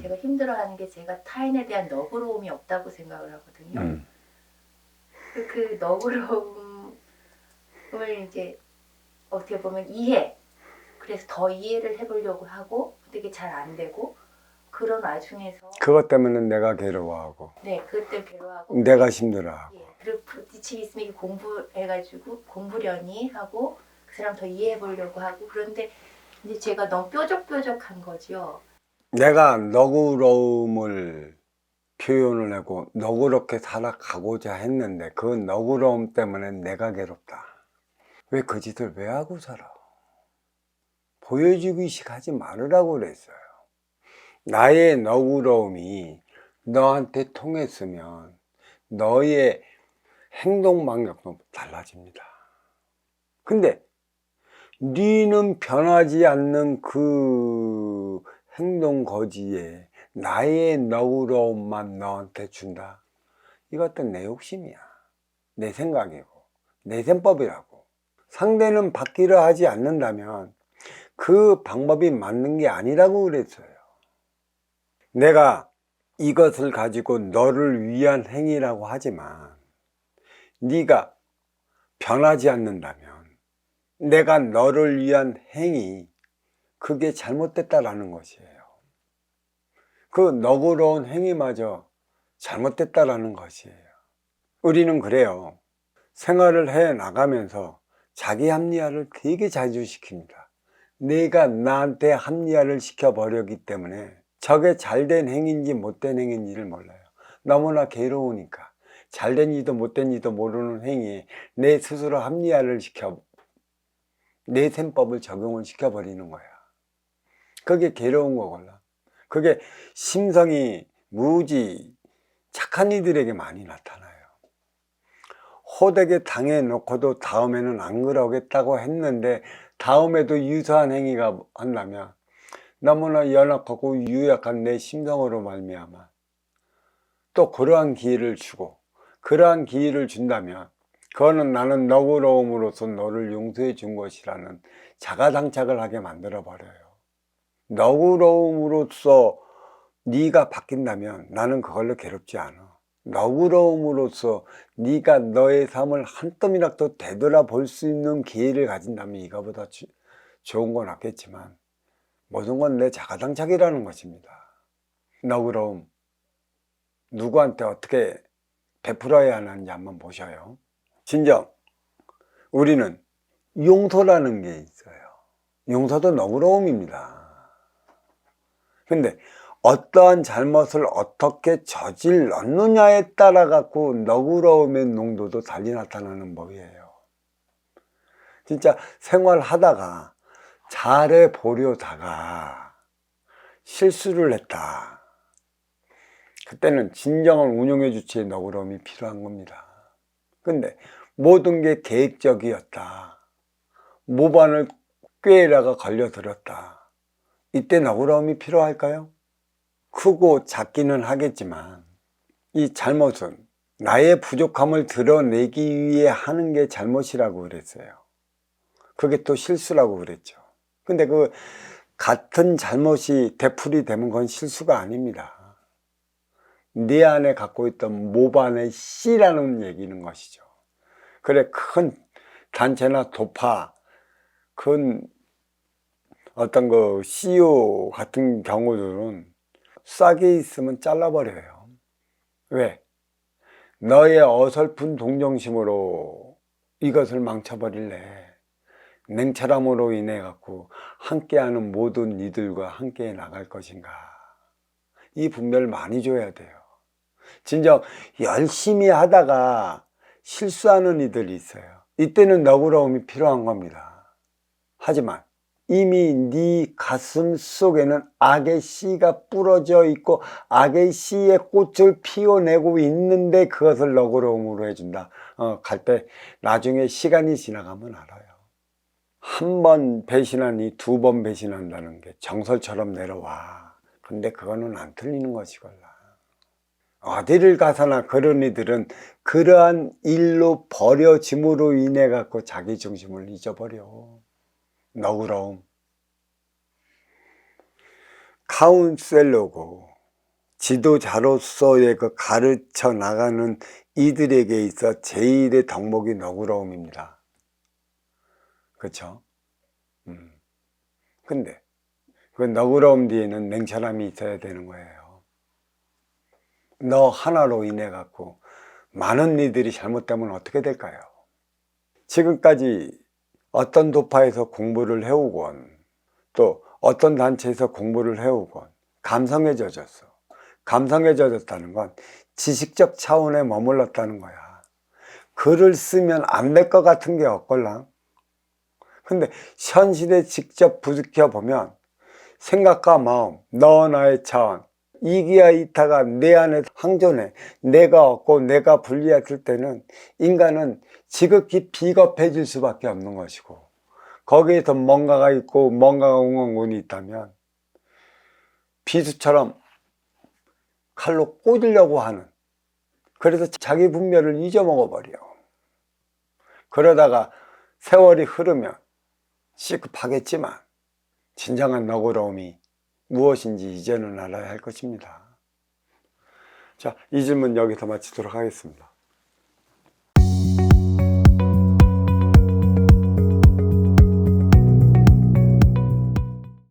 제가 힘들어하는 게 제가 타인에 대한 너그러움이 없다고 생각을 하거든요. 음. 그, 그 너그러움을 이제 어떻게 보면 이해. 그래서 더 이해를 해보려고 하고 이게 잘 안 되고 그런 와중에서 그것 때문에 내가 괴로워하고 네 그때 괴로워하고 내가 힘들어하고 예, 그리고 부딪히기 있으면 공부해가지고 공부려니 하고 그 사람 더 이해해보려고 하고 그런데 이제 제가 너무 뾰족뾰족한 거죠. 내가 너그러움을 표현을 하고 너그럽게 살아가고자 했는데 그 너그러움 때문에 내가 괴롭다. 왜 그 짓을 왜 하고 살아? 보여주기식 하지 말으라고 그랬어요. 나의 너그러움이 너한테 통했으면 너의 행동 방향도 달라집니다. 근데 니는 변하지 않는 그 행동 거지에 나의 너그러움만 너한테 준다. 이것도 내 욕심이야. 내 생각이고, 내 셈법이라고. 상대는 받기를 하지 않는다면 그 방법이 맞는 게 아니라고 그랬어요. 내가 이것을 가지고 너를 위한 행위라고 하지만 네가 변하지 않는다면 내가 너를 위한 행위 그게 잘못됐다라는 것이에요. 그 너그러운 행위마저 잘못됐다라는 것이에요. 우리는 그래요. 생활을 해 나가면서 자기 합리화를 되게 자주 시킵니다. 내가 나한테 합리화를 시켜버렸기 때문에 저게 잘된 행위인지 못된 행위인지를 몰라요. 너무나 괴로우니까 잘된 이도 못된 이도 모르는 행위에 내 스스로 합리화를 시켜 내 셈법을 적용을 시켜버리는 거야. 그게 괴로운 거걸라. 그게 심성이 무지 착한 이들에게 많이 나타나요. 호되게 당해 놓고도 다음에는 안 그러겠다고 했는데 다음에도 유사한 행위가 한다면 너무나 연약하고 유약한 내 심성으로 말미암아 또 그러한 기회를 주고 그러한 기회를 준다면 그거는 나는 너그러움으로써 너를 용서해 준 것이라는 자가당착을 하게 만들어 버려요. 너그러움으로써 네가 바뀐다면 나는 그걸로 괴롭지 않아. 너그러움으로써 네가 너의 삶을 한 뜸이라도 되돌아볼 수 있는 기회를 가진다면 이거보다 주- 좋은 건 없겠지만 모든 건 내 자가당착이라는 것입니다. 너그러움 누구한테 어떻게 베풀어야 하는지 한번 보셔요. 진정 우리는 용서라는 게 있어요. 용서도 너그러움입니다. 근데 어떠한 잘못을 어떻게 저질렀느냐에 따라 갖고 너그러움의 농도도 달리 나타나는 법이에요. 진짜 생활하다가 잘해 보려다가 실수를 했다. 그때는 진정한 운용의 주체의 너그러움이 필요한 겁니다. 근데 모든 게 계획적이었다. 모반을 꾀에다가 걸려들었다. 이때 너그러움이 필요할까요? 크고 작기는 하겠지만 이 잘못은 나의 부족함을 드러내기 위해 하는 게 잘못이라고 그랬어요. 그게 또 실수라고 그랬죠. 근데 그 같은 잘못이 되풀이 되면 그건 실수가 아닙니다. 네 안에 갖고 있던 모반의 씨라는 얘기는 것이죠. 그래 큰 단체나 도파 큰 어떤 그 CEO 같은 경우들은 싹이 있으면 잘라버려요. 왜? 너의 어설픈 동정심으로 이것을 망쳐버릴래. 냉철함으로 인해 갖고 함께하는 모든 이들과 함께 나갈 것인가. 이 분별 많이 줘야 돼요. 진정 열심히 하다가 실수하는 이들이 있어요. 이때는 너그러움이 필요한 겁니다. 하지만 이미 네 가슴 속에는 악의 씨가 뿌러져 있고 악의 씨의 꽃을 피워내고 있는데 그것을 너그러움으로 해준다. 어, 갈 때 나중에 시간이 지나가면 알아요. 한 번 배신하니 두 번 배신한다는 게 정설처럼 내려와. 근데 그거는 안 틀리는 것이걸라. 어디를 가서나 그런 이들은 그러한 일로 버려짐으로 인해 갖고 자기 중심을 잊어버려. 너그러움. 카운셀러고 지도자로서의 그 가르쳐 나가는 이들에게 있어 제일의 덕목이 너그러움입니다. 그렇죠? 음. 근데 그 너그러움 뒤에는 냉철함이 있어야 되는 거예요. 너 하나로 인해 갖고 많은 일들이 잘못되면 어떻게 될까요? 지금까지 어떤 도파에서 공부를 해오건 또 어떤 단체에서 공부를 해오건 감성에 젖었어. 감성에 젖었다는 건 지식적 차원에 머물렀다는 거야. 글을 쓰면 안 될 것 같은 게 없걸랑. 근데 현실에 직접 부딪혀 보면 생각과 마음, 너 나의 차원, 이기와 이타가 내 안에 항존해. 내가 없고 내가 분리했을 때는 인간은 지극히 비겁해질 수밖에 없는 것이고 거기에서 뭔가가 있고 뭔가가 웅엉운이 있다면 비수처럼 칼로 꽂으려고 하는 그래서 자기 분별을 잊어먹어 버려. 그러다가 세월이 흐르면 시급하겠지만 진정한 너그러움이 무엇인지 이제는 알아야 할 것입니다. 자, 이 질문 여기서 마치도록 하겠습니다.